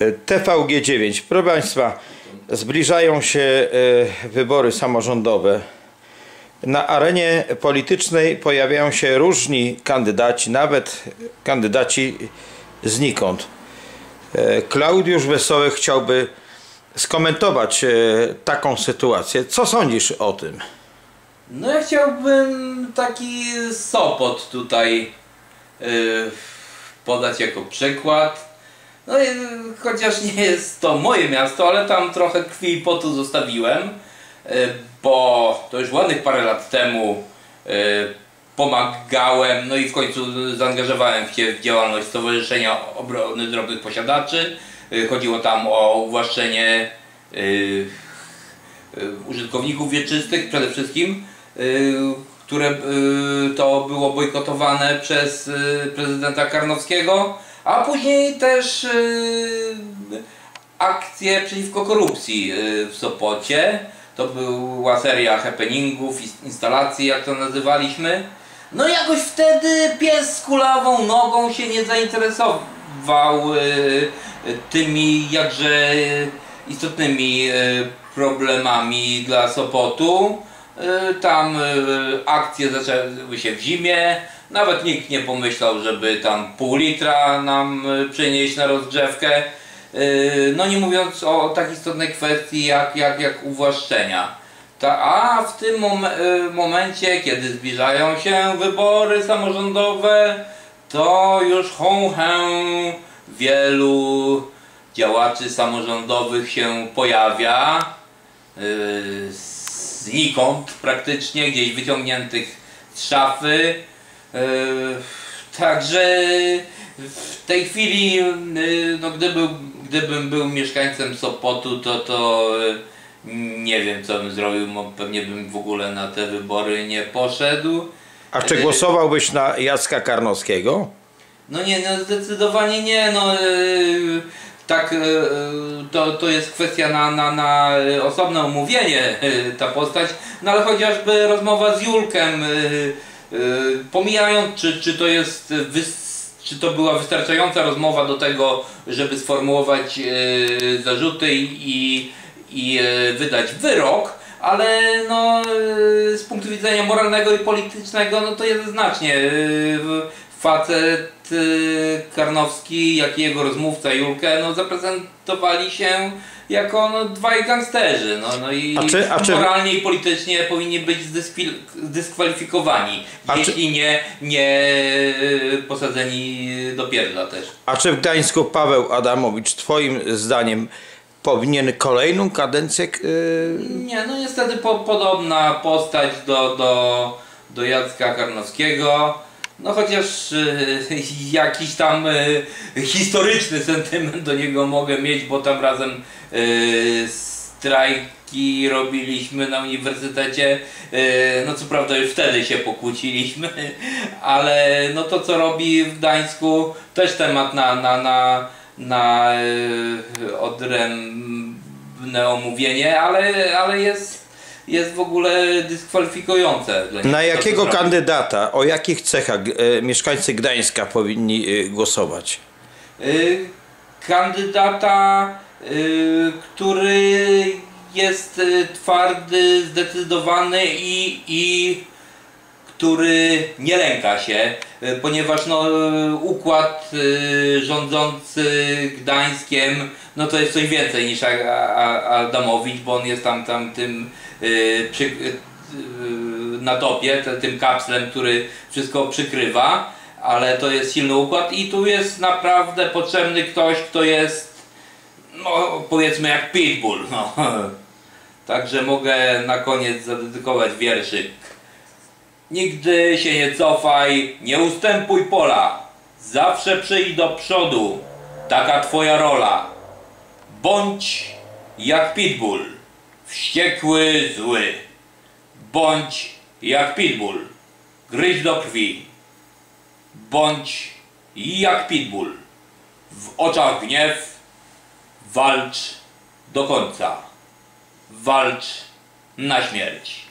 TVG9. Proszę Państwa, zbliżają się e, wybory samorządowe. Na arenie politycznej pojawiają się różni kandydaci, nawet kandydaci znikąd. E, Klaudiusz Wesoły chciałby skomentować e, taką sytuację. Co sądzisz o tym? No ja chciałbym taki Sopot tutaj podać jako przykład. No i, chociaż nie jest to moje miasto, ale tam trochę krwi i potu zostawiłem, y, bo to już ładnych parę lat temu y, pomagałem, no i w końcu zaangażowałem się w działalność Stowarzyszenia Obrony Drobnych Posiadaczy. Y, chodziło tam o uwłaszczenie użytkowników wieczystych przede wszystkim, które to było bojkotowane przez prezydenta Karnowskiego, a później też y, akcje przeciwko korupcji y, w Sopocie. To była seria happeningów, ins- instalacji, jak to nazywaliśmy. No jakoś wtedy pies z kulawą nogą się nie zainteresował y, tymi jakże istotnymi problemami dla Sopotu. Y, Tam y, akcje zaczęły się w zimie. Nawet nikt nie pomyślał, żeby tam pół litra nam y, przynieść na rozgrzewkę. No nie mówiąc o tak istotnej kwestii jak, jak, jak uwłaszczenia. Ta, a w tym mom momencie, kiedy zbliżają się wybory samorządowe, to już hą-hę wielu działaczy samorządowych się pojawia. Yy, znikąd praktycznie, gdzieś wyciągniętych z szafy. Yy, Także w tej chwili, yy, no gdyby, gdybym był mieszkańcem Sopotu, to, to yy, nie wiem co bym zrobił, pewnie bym w ogóle na te wybory nie poszedł. A czy głosowałbyś na Jacka Karnowskiego? No nie, no zdecydowanie nie, no tak yy, to, to jest kwestia na, na, na osobne omówienie ta postać, no ale chociażby rozmowa z Julkiem, pomijając czy, czy to jest czy to była wystarczająca rozmowa do tego, żeby sformułować zarzuty i, i wydać wyrok, ale no, z punktu widzenia moralnego i politycznego, no to jednoznacznie yy, facet yy, Karnowski, jak i jego rozmówca Julkę, no zaprezentowali się jako no, dwaj gangsterzy, no, no i A czy- a czy- moralnie i politycznie powinni być zdyskwalifikowani, A czy- jeśli nie, nie yy, posadzeni do pierdla też. A czy w Gdańsku Paweł Adamowicz twoim zdaniem powinien kolejną kadencję yy, Nie, no niestety po, podobna postać do, do, do Jacka Karnowskiego. No chociaż y, jakiś tam y, historyczny sentyment do niego mogę mieć, bo tam razem y, strajki robiliśmy na uniwersytecie. No co prawda już wtedy się pokłóciliśmy, ale no to co robi w Gdańsku też temat na, na, na, na odrębne omówienie, ale, ale jest, jest w ogóle dyskwalifikujące. Dla Na jakiego kandydata, o jakich cechach e, mieszkańcy Gdańska powinni e, głosować? Y, kandydata, y, który jest y, twardy, zdecydowany i, i który nie lęka się, y, ponieważ no, y, układ y, rządzący Gdańskiem no to jest coś więcej niż Adamowicz, bo on jest tam, tam tym przy, na topie, tym kapslem, który wszystko przykrywa, ale to jest silny układ i tu jest naprawdę potrzebny ktoś, kto jest no powiedzmy jak Pitbull. No. Także mogę na koniec zadedykować wierszyk. Nigdy się nie cofaj, nie ustępuj pola. Zawsze przyjdź do przodu. Taka twoja rola. Bądź jak Pitbull. Wściekły, zły. Bądź jak Pitbull. Gryź do krwi. Bądź jak Pitbull. W oczach gniew. Walcz do końca. Walcz na śmierć.